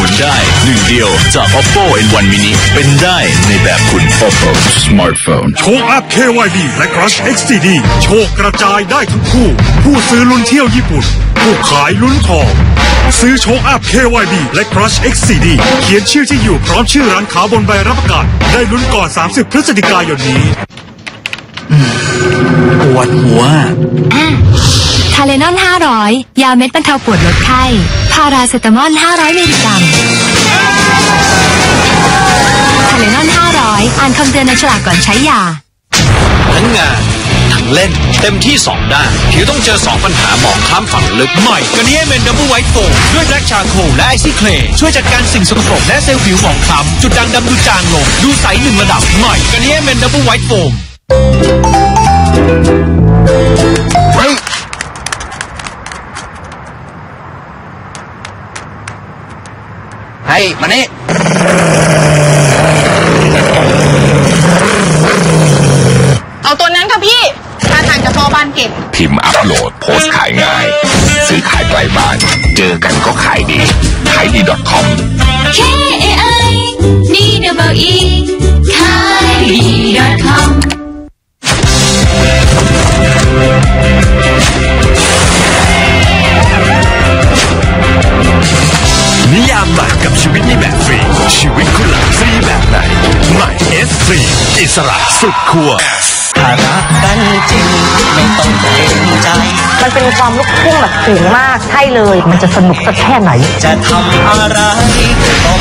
มุมกับกล้องหมุนได้หนึ่งเดียวจาก oppo n1 mini เป็นได้ในแบบคุณ oppo smartphone โชคอัพ KYB และ Crush XTD โชคกระจายได้ทั้งคู่ ผู้ซื้อลุ้นเที่ยวญี่ปุ่น ผู้ขายลุ้นทองซื้อโชคอัพ KYB และ Crush XTD เขียนชื่อที่อยู่พร้อมชื่อร้านค้าบนใบรับประกันได้ลุ้นก่อน 30 พฤศจิกายนนี้ปวดหัวทาเลนอน 500 ยาเม็ดบรรเทาปวดลดไข้ พาราเซตามอล 500 มิลลิกรัมทาเลนอน 500 อ่านคำเตือนในฉลากก่อนใช้ยา ทั้งงานทั้งเล่น เต็มที่สองด้านผิวต้องเจอสองปัญหาหมองคล้ำฝังลึกใหม่กันนี้เมนดับเบิลไวท์โฟมด้วยแบล็กชาโคลและไอซี่เคลช่วยจัดการสิ่งสกปรกและเซลล์ผิวหมองคล้ำจุดด่างดำดูจางลง ดูใสหนึ่งระดับใหม่กันนี้เมนดับเบิลไวท์โฟม เฮ้ยมานี่เอาตัวนั้นค่ะพี่ท่าทางจะพอบานเก็บพิมพ์อัพโหลดโพสต์ขายง่าย ซื้อขายไกลบ้าน เจอกันก็ขายดีขายดี .com อิสระสุดขั้วถ้ารักกันจริงไม่ต้องเกรงใจ มันเป็นความลูกทุ่งแบบสูงมากใช่เลย มันจะสนุกสักแค่ไหน จะทำอะไรก็